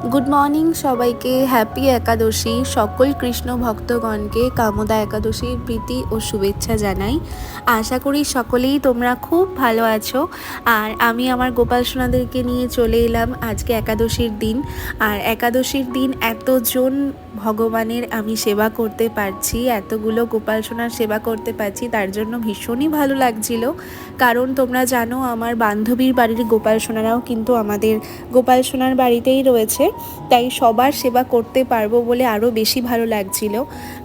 Good morning সবাইকে। Happy Ekadashi সকল কৃষ্ণ ভক্তগণকে কামদা একাদশীর প্রীতি ও শুভেচ্ছা জানাই। আশা করি সকলেই তোমরা খুব ভালো আছো। আর আমি আমার গোপাল সোনাদেরকে নিয়ে চলে এলাম আজকে একাদশীর দিন। আর একাদশীর দিন এতজন ভগবানের আমি সেবা করতে পারছি, এতগুলো গোপাল সোনার সেবা করতে পারছি, তার জন্য ভীষণই ভালো লাগছিল। কারণ তোমরা জানো, আমার বান্ধবীর বাড়ির গোপাল সোনারাও কিন্তু আমাদের গোপাল সোনার বাড়িতেই রয়েছে। তাই সবার সেবা করতে পারব বলে আরও বেশি ভালো লাগছিল।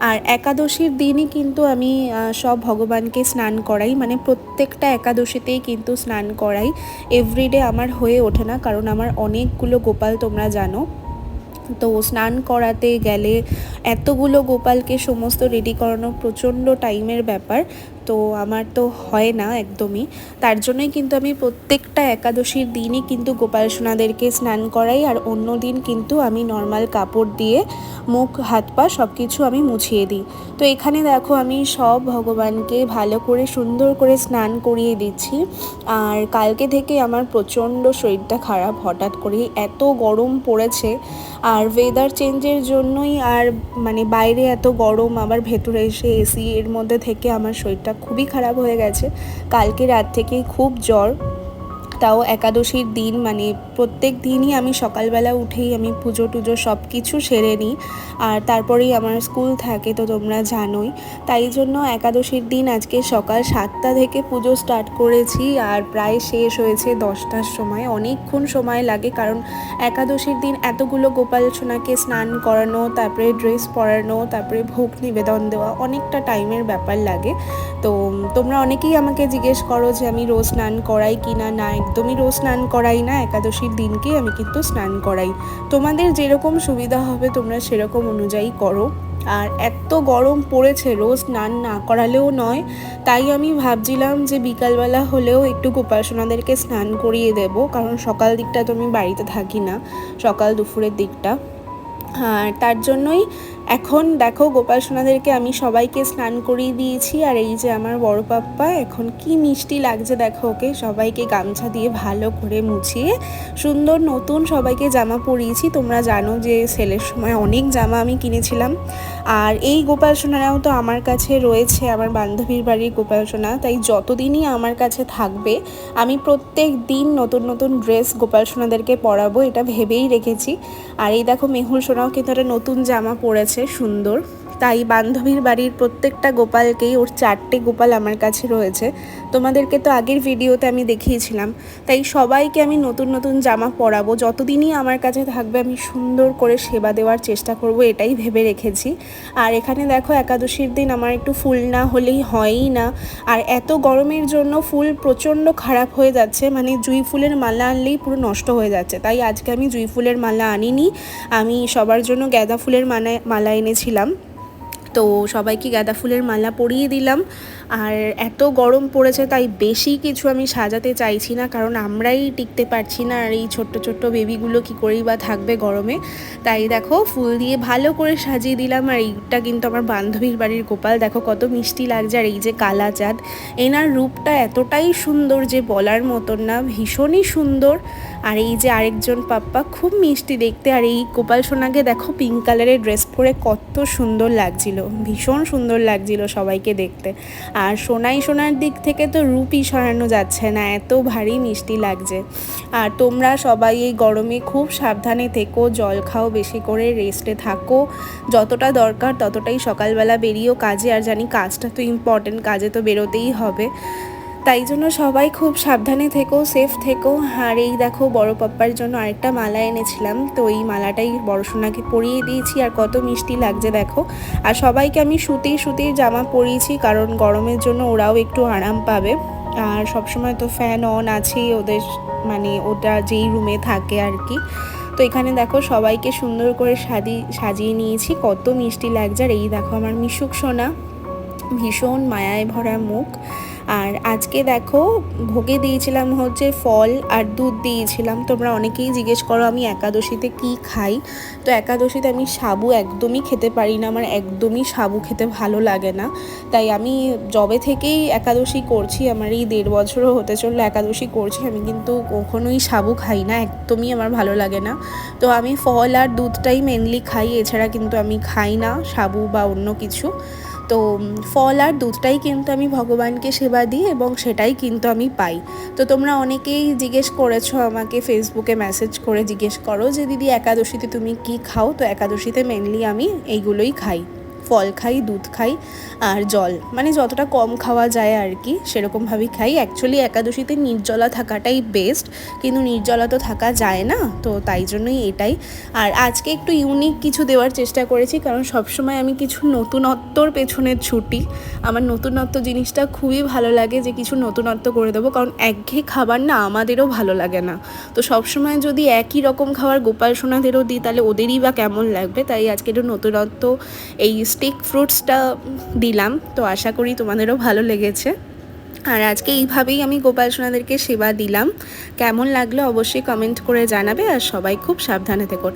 আর একাদশীর দিনই কিন্তু আমি সব ভগবানকে স্নান করাই। মানে প্রত্যেকটা একাদশীতেই কিন্তু স্নান করাই। এভরিডে আমার হয়ে ওঠে না, কারণ আমার অনেকগুলো গোপাল তোমরা জানো। তো স্নান করাতে গেলে এতগুলো গোপালকে সমস্ত রেডি করানো প্রচণ্ড টাইমের ব্যাপার। তো আমার তো হয় না একদমই। তার জন্যই কিন্তু আমি প্রত্যেকটা একাদশীর দিনই কিন্তু গোপাল সোনাদেরকে স্নান করাই আর অন্য দিন কিন্তু আমি নর্মাল কাপড় দিয়ে মুখ, হাত, পা সব কিছু আমি মুছিয়ে দিই। তো এখানে দেখো আমি সব ভগবানকে ভালো করে সুন্দর করে স্নান করিয়ে দিচ্ছি। আর কালকে থেকে আমার প্রচণ্ড শরীরটা খারাপ হঠাৎ করে এত গরম পড়েছে। আর ওয়েদার চেঞ্জের জন্যই আর মানে বাইরে এত গরম, আবার ভেতরে এসে এসি এর মধ্যে থেকে আমার শরীরটা খুবই খারাপ হয়ে গেছে। কালকে রাত থেকেই খুব জ্বর। তাও একাদশীর দিন মানে প্রত্যেক দিনই আমি সকালবেলা উঠেই আমি পুজো টুজো সব কিছু সেরে নিই। আর তারপরেই আমার স্কুল থাকে, তো তোমরা জানোই। তাই জন্য একাদশীর দিন আজকে সকাল সাতটা থেকে পুজো স্টার্ট করেছি। আর প্রায় শেষ হয়েছে দশটার সময়। অনেকক্ষণ সময় লাগে, কারণ একাদশীর দিন এতগুলো গোপাল সোনাকে স্নান করানো, তারপরে ড্রেস পরানো, তারপরে ভোগ নিবেদন দেওয়া, অনেকটা টাইমের ব্যাপার লাগে। তো তোমরা অনেকেই আমাকে জিজ্ঞেস করো যে আমি রোজ স্নান করাই কি না না একদমই রোজ স্নান করাই না, একাদশীর দিনকে আমি কিন্তু স্নান করাই। তোমাদের যেরকম সুবিধা হবে, তোমরা সেরকম অনুযায়ী করো। আর এত গরম পড়েছে, রোজ স্নান না করালেও নয়। তাই আমি ভাবছিলাম যে বিকালবেলা হলেও একটু গোপাল সোনাদেরকে স্নান করিয়ে দেব, কারণ সকাল দিকটা তো আমি বাড়িতে থাকি না, সকাল দুপুরের দিকটা। আর তার জন্যই এখন দেখো গোপাল সোনাদেরকে আমি সবাইকে স্নান করিয়ে দিয়েছি, আর এই যে আমার বড় পাপ্পা, এখন কি মিষ্টি লাগছে দেখো ওকে। সবাইকে গামছা দিয়ে ভালো করে মুছিয়ে সুন্দর নতুন সবাইকে জামা পরিয়েছি। তোমরা জানো যে সেলের সময় অনেক জামা আমি কিনেছিলাম। আর এই গোপাল সোনারাও তো আমার কাছে রয়েছে, আমার বান্ধবীর বাড়ির গোপাল সোনা। তাই যতদিনই আমার কাছে থাকবে, আমি প্রত্যেক দিন নতুন নতুন ড্রেস গোপাল সোনাদেরকে পরাবো, এটা ভেবেই রেখেছি। আর এই দেখো মেহুল সোনাও কিন্তু একটা নতুন জামা পরেছে, সুন্দর। তাই বান্ধবীর বাড়ির প্রত্যেকটা গোপালকেই ওর চারটে গোপাল আমার কাছে রয়েছে। তোমাদেরকে তো আগের ভিডিওতে আমি দেখিয়েছিলাম। তাই সবাইকে আমি নতুন নতুন জামা পরাবো। যতদিনই আমার কাছে থাকবে আমি সুন্দর করে সেবা দেওয়ার চেষ্টা করব, এটাই ভেবে রেখেছি। আর এখানে দেখো একাদশীর দিন আমার একটু ফুল না হলেই হয়ই না। আর এত গরমের জন্য ফুল প্রচণ্ড খারাপ হয়ে যাচ্ছে। মানে জুঁই ফুলের মালা আনলেই পুরো নষ্ট হয়ে যাচ্ছে। তাই আজকে আমি জুঁই ফুলের মালা আনিনি। আমি সবার জন্য গাঁদা ফুলের মালা মালা এনেছিলাম। তো সবাইকে গাঁদা ফুলের মালা পরিয়ে দিলাম। আর এত গরম পড়েছে তাই বেশি কিছু আমি সাজাতে চাইছি না, কারণ আমরাই টিকতে পারছি না আর এই ছোট্ট ছোট্ট বেবিগুলো কী করেই বা থাকবে গরমে। তাই দেখো, ফুল দিয়ে ভালো করে সাজিয়ে দিলাম আর এইটা কিন্তু আমার বান্ধবীর বাড়ির গোপাল। দেখো কত মিষ্টি লাগছে আর এই যে কালা চাঁদ এনার রূপটা এতটাই সুন্দর যে বলার মতন না, ভীষণই সুন্দর। আর এই যে আরেকজন পাপ্পা, খুব মিষ্টি দেখতে। আর এই গোপাল সোনাকে দেখো পিঙ্ক কালারের ড্রেস পরে কত সুন্দর লাগছিল, ভীষণ সুন্দর লাগছিল সবাইকে দেখতে। আর সোনাই সোনার দিক থেকে তো রুপি সরানো যাচ্ছে না, এত ভারী মিষ্টি লাগছে। আর তোমরা সবাই এই গরমে খুব সাবধানে থেকো, জল খাও, বেশি করে রেস্টে থাকো। যতটা দরকার ততটাই সকালবেলা বেরিয়েও কাজে, আর জানি কাজটা তো ইম্পর্টেন্ট কাজে তো বেরোতেই হবে। তাই জন্য সবাই খুব সাবধানে থেকো সেফ থেকো। আর এই দেখো, বড় পাপ্পার জন্য আরেকটা মালা এনেছিলাম। তো এই মালাটাই বড় সোনাকে পরিয়ে দিয়েছি। আর কত মিষ্টি লাগছে দেখো। আর সবাইকে আমি সুতির সুতির জামা পরিয়েছি, কারণ গরমের জন্য ওরাও একটু আরাম পাবে। আর সবসময় তো ফ্যান অন আছেই ওদের মানে ওটা যেই রুমে থাকে আর কি। তো এখানে দেখো, সবাইকে সুন্দর করে সাজি সাজিয়ে নিয়েছি। কত মিষ্টি লাগছে। আর এই দেখো, আমার মিশুক সোনা। ভীষণ মায়ায় ভরা মুখ। আর আজকে দেখো ভোগে দিয়েছিলাম হচ্ছে ফল আর দুধ দিয়েছিলাম। তোমরা অনেকেই জিজ্ঞেস করো আমি একাদশীতে কি খাই? তো একাদশীতে আমি সাবু একদমই খেতে পারি না, আমার একদমই সাবু খেতে ভালো লাগে না। তাই আমি জবে থেকেই একাদশী করছি, আমার এই দেড় বছরও হতে চলল একাদশী করছি, আমি কিন্তু কখনোই সাবু খাই না, একদমই আমার ভালো লাগে না। তো আমি ফল আর দুধটাই মেনলি খাই, এছাড়া কিন্তু আমি খাই না সাবু বা অন্য কিছু। তো ফল আর দুধটাই কিন্তু আমি ভগবানকে সেবা দিই এবং সেটাই কিন্তু আমি পাই। তো তোমরা অনেকেই জিজ্ঞেস করেছ আমাকে ফেসবুকে মেসেজ করে জিজ্ঞেস করো যে, দিদি, একাদশীতে তুমি কি খাও? তো একাদশীতে মেনলি আমি এইগুলোই খাই। ফল খাই, দুধ খাই আর জল। মানে যতটা কম খাওয়া যায় আর কি, সেরকমভাবেই খাই। অ্যাকচুয়ালি একাদশীতে নির্জলা থাকাটাই বেস্ট কিন্তু নির্জলা তো থাকা যায় না, তো তাই জন্যই এটাই। আর আজকে একটু ইউনিক কিছু দেওয়ার চেষ্টা করেছি, কারণ সবসময় আমি কিছু নতুনত্বর পেছনে ছুটি। আমার নতুনত্ব জিনিসটা খুবই ভালো লাগে যে কিছু নতুনত্ব করে দেবো, কারণ একঘেয়ে খাবার না আমাদেরও ভালো লাগে না। তো সবসময় যদি একই রকম খাবার গোপাল সোনাদেরও দিই, তাহলে ওদেরই বা কেমন লাগবে? তাই আজকে একটু নতুনত্ব এই স্টিক ফ্রুটসটা দিলাম, তো আশা করি তোমাদেরও ভালো লেগেছে। আর আজকে এইভাবেই আমি গোপাল সোনাদেরকে সেবা দিলাম। কেমন লাগল অবশ্যই কমেন্ট করে জানাবে, আর সবাই খুব সাবধানে থেকো।